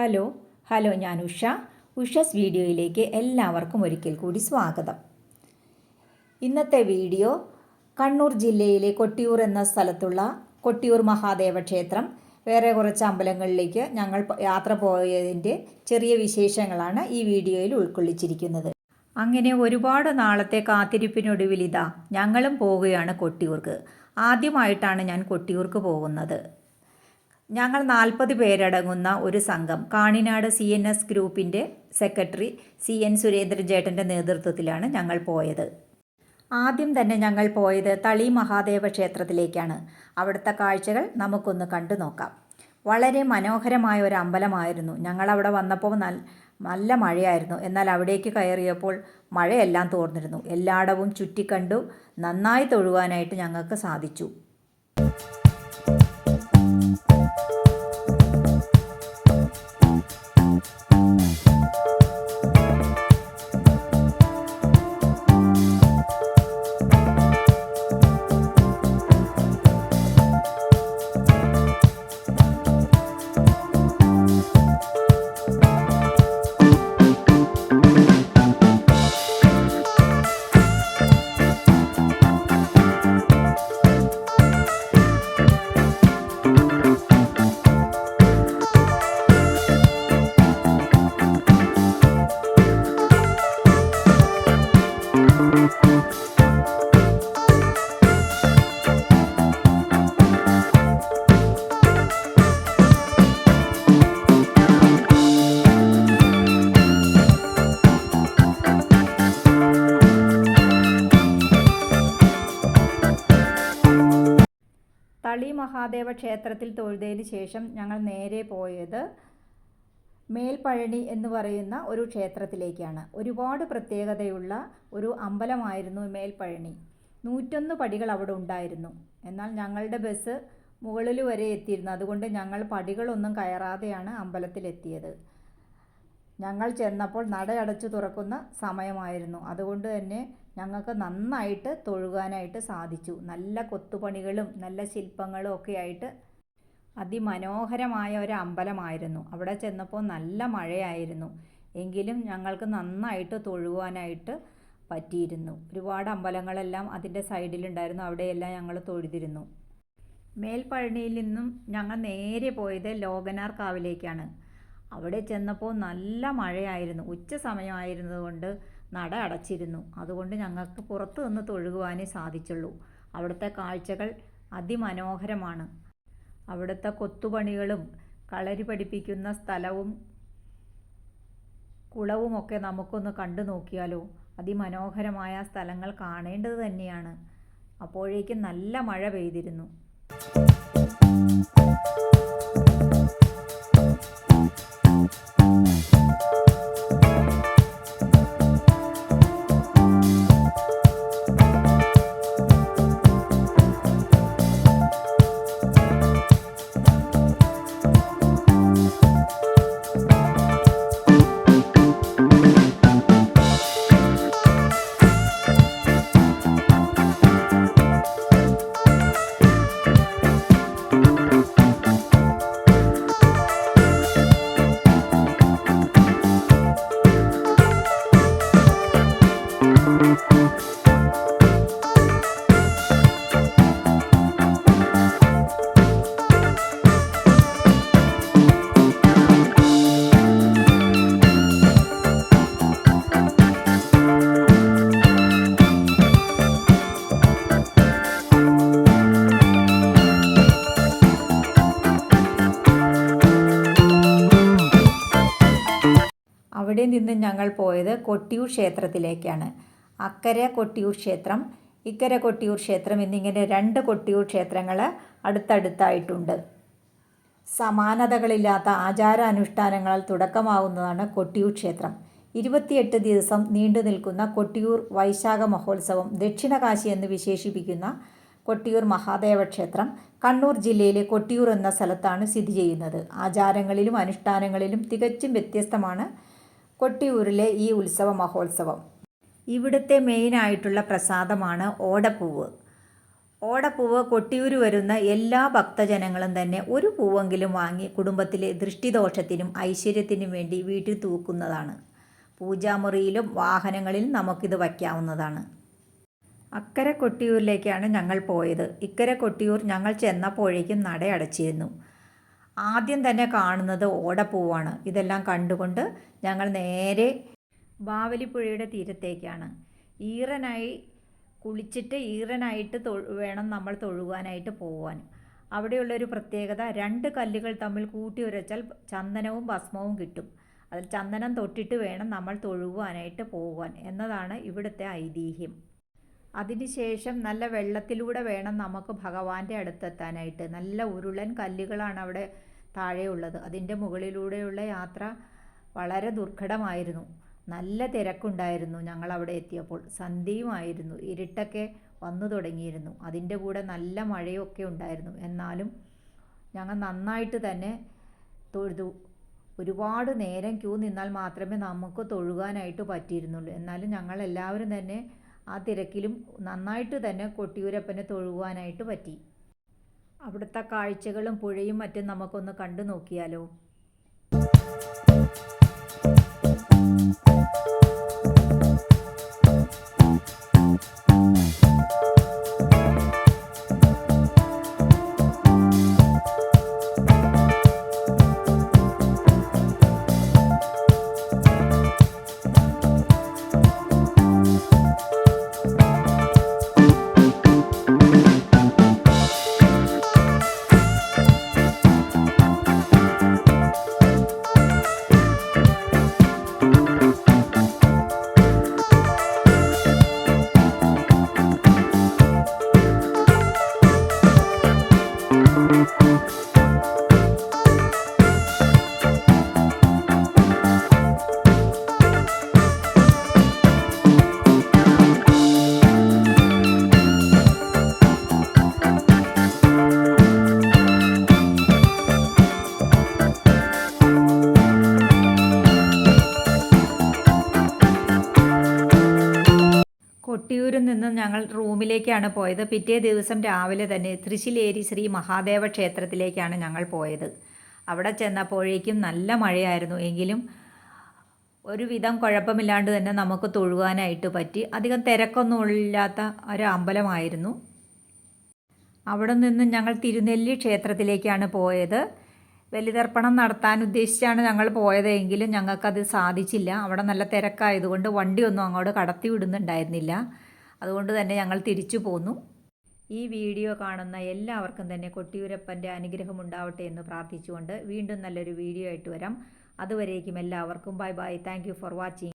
Hello hello ഞാൻ ഉഷ. ഉഷസ് വീഡിയോയിലേക്ക് എല്ലാവർക്കും ഒരിക്കൽ കൂടി സ്വാഗതം. ഇന്നത്തെ വീഡിയോ കണ്ണൂർ ജില്ലയിലെ കൊട്ടിയൂർ എന്ന സ്ഥലത്തുള്ള കൊട്ടിയൂർ മഹാദേവ ക്ഷേത്രം. വേറെ കുറച്ച് അമ്പലങ്ങളിലേക്ക് ഞങ്ങൾ യാത്ര പോയതിന്റെ ചെറിയ വിശേഷങ്ങളാണ് ഈ വീഡിയോയിൽ ഉൾക്കൊള്ളിച്ചിരിക്കുന്നത്. അങ്ങനെ ഒരുപാട് നാളത്തെ കാത്തിരിപ്പിനൊടുവിൽ ഇതാ ഞങ്ങളും പോവുകയാണ് കൊട്ടിയൂർക്ക്. ആദ്യമായിട്ടാണ് ഞാൻ കൊട്ടിയൂർക്ക് പോകുന്നത്. ഞങ്ങൾ നാൽപ്പത് പേരടങ്ങുന്ന ഒരു സംഘം. കാണിനാട് സി എൻ എസ് ഗ്രൂപ്പിന്റെ സെക്രട്ടറി സി എൻ സുരേന്ദ്രൻ ചേട്ടന്റെ നേതൃത്വത്തിലാണ് ഞങ്ങൾ പോയത്. ആദ്യം തന്നെ ഞങ്ങൾ പോയത് തളി മഹാദേവ ക്ഷേത്രത്തിലേക്കാണ്. അവിടുത്തെ കാഴ്ചകൾ നമുക്കൊന്ന് കണ്ടു നോക്കാം. വളരെ മനോഹരമായ ഒരു അമ്പലമായിരുന്നു. ഞങ്ങൾ അവിടെ വന്നപ്പോൾ നൽ- നല്ല മഴയായിരുന്നു. എന്നാൽ അവിടേക്ക് കയറിയപ്പോൾ മഴയെല്ലാം തോർന്നിരുന്നു. എല്ലായിടവും ചുറ്റിക്കണ്ടു നന്നായി തൊഴുവാനായിട്ട് ഞങ്ങൾക്ക് സാധിച്ചു. തളി മഹാദേവ ക്ഷേത്രത്തിൽ തൊഴുതതിന് ശേഷം ഞങ്ങൾ നേരെ പോയത് മേൽപ്പഴനി എന്ന് പറയുന്ന ഒരു ക്ഷേത്രത്തിലേക്കാണ്. ഒരുപാട് പ്രത്യേകതയുള്ള ഒരു അമ്പലമായിരുന്നു മേൽപ്പഴനി. നൂറ്റൊന്ന് പടികൾ അവിടെ ഉണ്ടായിരുന്നു. എന്നാൽ ഞങ്ങളുടെ ബസ് മുകളിൽ വരെ എത്തിയിരുന്നു. അതുകൊണ്ട് ഞങ്ങൾ പടികളൊന്നും കയറാതെയാണ് അമ്പലത്തിലെത്തിയത് ഞങ്ങൾ ചെന്നപ്പോൾ നടയടച്ചു തുറക്കുന്ന സമയമായിരുന്നു. അതുകൊണ്ട് തന്നെ ഞങ്ങൾക്ക് നന്നായിട്ട് തൊഴുകാനായിട്ട് സാധിച്ചു. നല്ല കൊത്തുപണികളും നല്ല ശില്പങ്ങളും ഒക്കെ ആയിട്ട് അതിമനോഹരമായ ഒരു അമ്പലമായിരുന്നു. അവിടെ ചെന്നപ്പോൾ നല്ല മഴയായിരുന്നു. എങ്കിലും ഞങ്ങൾക്ക് നന്നായിട്ട് തൊഴുവാനായിട്ട് പറ്റിയിരുന്നു. ഒരുപാട് അമ്പലങ്ങളെല്ലാം അതിന്റെ സൈഡിലുണ്ടായിരുന്നു. അവിടെയെല്ലാം ഞങ്ങൾ തൊഴുതിരുന്നു. മേൽപ്പഴനിയിൽ നിന്നും ഞങ്ങൾ നേരെ പോയത് ലോകനാർ കാവിലേക്കാണ്. അവിടെ ചെന്നപ്പോൾ നല്ല മഴയായിരുന്നു. ഉച്ച സമയമായിരുന്നതുകൊണ്ട് നട അടച്ചിരുന്നു. അതുകൊണ്ട് ഞങ്ങൾക്ക് പുറത്തു നിന്ന് തൊഴുകുവാനേ സാധിച്ചുള്ളൂ. അവിടുത്തെ കാഴ്ചകൾ അതിമനോഹരമാണ്. അവിടുത്തെ കൊത്തുപണികളും കളരി പഠിപ്പിക്കുന്ന സ്ഥലവും കുളവുമൊക്കെ നമുക്കൊന്ന് കണ്ടു നോക്കിയാലോ? അതിമനോഹരമായ സ്ഥലങ്ങൾ കാണേണ്ടത് തന്നെയാണ്. അപ്പോഴേക്കും നല്ല മഴ പെയ്തിരുന്നു. അവിടെ നിന്ന് ഞങ്ങൾ പോയത് കൊട്ടിയൂർ ക്ഷേത്രത്തിലേക്കാണ്. അക്കരെ കൊട്ടിയൂർ ക്ഷേത്രം ഇക്കര കൊട്ടിയൂർ ക്ഷേത്രം എന്നിങ്ങനെ രണ്ട് കൊട്ടിയൂർ ക്ഷേത്രങ്ങൾ അടുത്തടുത്തായിട്ടുണ്ട്. സമാനതകളില്ലാത്ത ആചാരാനുഷ്ഠാനങ്ങളാൽ തുടക്കമാവുന്നതാണ് കൊട്ടിയൂർ ക്ഷേത്രം. ഇരുപത്തിയെട്ട് ദിവസം നീണ്ടു നിൽക്കുന്ന കൊട്ടിയൂർ വൈശാഖ മഹോത്സവം ദക്ഷിണകാശി എന്ന് വിശേഷിപ്പിക്കുന്ന കൊട്ടിയൂർ മഹാദേവ ക്ഷേത്രം കണ്ണൂർ ജില്ലയിലെ കൊട്ടിയൂർ എന്ന സ്ഥലത്താണ് സ്ഥിതി ചെയ്യുന്നത്. ആചാരങ്ങളിലും അനുഷ്ഠാനങ്ങളിലും തികച്ചും വ്യത്യസ്തമാണ് കൊട്ടിയൂരിലെ ഈ ഉത്സവ മഹോത്സവം. ഇവിടുത്തെ മെയിനായിട്ടുള്ള പ്രസാദമാണ് ഓടപ്പൂവ്. ഓടപ്പൂവ് കൊട്ടിയൂർ വരുന്ന എല്ലാ ഭക്തജനങ്ങളും തന്നെ ഒരു പൂവെങ്കിലും വാങ്ങി കുടുംബത്തിലെ ദൃഷ്ടിദോഷത്തിനും ഐശ്വര്യത്തിനും വേണ്ടി വീട്ടിൽ തൂക്കുന്നതാണ്. പൂജാമുറിയിലും വാഹനങ്ങളിലും നമുക്കിത് വയ്ക്കാവുന്നതാണ്. അക്കരെ കൊട്ടിയൂരിലേക്കാണ് ഞങ്ങൾ പോയത്. ഇക്കരെ കൊട്ടിയൂർ ഞങ്ങൾ ചെന്നപ്പോഴേക്കും നട അടച്ചിരുന്നു ആദ്യം തന്നെ കാണുന്നത് ഓടപ്പൂവാണ്. ഇതെല്ലാം കണ്ടുകൊണ്ട് ഞങ്ങൾ നേരെ ബാവലിപ്പുഴയുടെ തീരത്തേക്കാണ്. ഈറനായി കുളിച്ചിട്ട് ഈറനായിട്ട് വേണം നമ്മൾ തൊഴുവാനായിട്ട് പോവാൻ. അവിടെയുള്ളൊരു പ്രത്യേകത രണ്ട് കല്ലുകൾ തമ്മിൽ കൂട്ടി ഉരച്ചാൽ ചന്ദനവും ഭസ്മവും കിട്ടും. അതിൽ ചന്ദനം തൊട്ടിട്ട് വേണം നമ്മൾ തൊഴുവാനായിട്ട് പോകാൻ എന്നതാണ് ഇവിടുത്തെ ഐതിഹ്യം. അതിനുശേഷം നല്ല വെള്ളത്തിലൂടെ വേണം നമുക്ക് ഭഗവാന്റെ അടുത്തെത്താനായിട്ട്. നല്ല ഉരുളൻ കല്ലുകളാണ് അവിടെ താഴെയുള്ളത്. അതിന്റെ മുകളിലൂടെയുള്ള യാത്ര വളരെ ദുർഘടമായിരുന്നു. നല്ല തിരക്കുണ്ടായിരുന്നു ഞങ്ങൾ അവിടെ എത്തിയപ്പോൾ. സന്ധ്യയുമായിരുന്നു. ഇരുട്ടൊക്കെ വന്നു തുടങ്ങിയിരുന്നു. അതിന്റെ കൂടെ നല്ല മഴയൊക്കെ ഉണ്ടായിരുന്നു. എന്നാലും ഞങ്ങൾ നന്നായിട്ട് തന്നെ തൊഴുതു. ഒരുപാട് നേരം ക്യൂ നിന്നാൽ മാത്രമേ നമുക്ക് തൊഴുകാനായിട്ട് പറ്റിയിരുന്നുള്ളൂ. എന്നാലും ഞങ്ങൾ എല്ലാവരും തന്നെ ആ തിരക്കിലും നന്നായിട്ട് തന്നെ കൊട്ടിയൂരപ്പനെ തൊഴുവാനായിട്ട് പറ്റി. അവിടുത്തെ കാഴ്ചകളും പുഴയും മറ്റും നമുക്കൊന്ന് കണ്ടു നോക്കിയാലോ കൊട്ടിയൂരിൽ നിന്നും ഞങ്ങൾ റൂമിലേക്കാണ് പോയത്. പിറ്റേ ദിവസം രാവിലെ തന്നെ തൃശ്ശിലേരി ശ്രീ മഹാദേവ ക്ഷേത്രത്തിലേക്കാണ് ഞങ്ങൾ പോയത്. അവിടെ ചെന്നപ്പോഴേക്കും നല്ല മഴയായിരുന്നു. എങ്കിലും ഒരുവിധം കുഴപ്പമില്ലാണ്ട് തന്നെ നമുക്ക് തൊഴുവാനായിട്ട് പറ്റി. അധികം തിരക്കൊന്നുമില്ലാത്ത ഒരു അമ്പലമായിരുന്നു. അവിടെ നിന്ന് ഞങ്ങൾ തിരുനെല്ലി ക്ഷേത്രത്തിലേക്കാണ് പോയത്. ബലിതർപ്പണം നടത്താൻ ഉദ്ദേശിച്ചാണ് ഞങ്ങൾ പോയതെങ്കിലും ഞങ്ങൾക്കത് സാധിച്ചില്ല. അവിടെ നല്ല തിരക്കായതുകൊണ്ട് വണ്ടിയൊന്നും അങ്ങോട്ട് കടത്തി വിടുന്നുണ്ടായിരുന്നില്ല അതുകൊണ്ട് തന്നെ ഞങ്ങൾ തിരിച്ചു പോന്നു. ഈ വീഡിയോ കാണുന്ന എല്ലാവർക്കും തന്നെ കൊട്ടിയൂരപ്പന്റെ അനുഗ്രഹം ഉണ്ടാവട്ടെ എന്ന് പ്രാർത്ഥിച്ചുകൊണ്ട് വീണ്ടും നല്ലൊരു വീഡിയോ ആയിട്ട് വരാം. അതുവരേക്കും എല്ലാവർക്കും bye bye. Thank for watching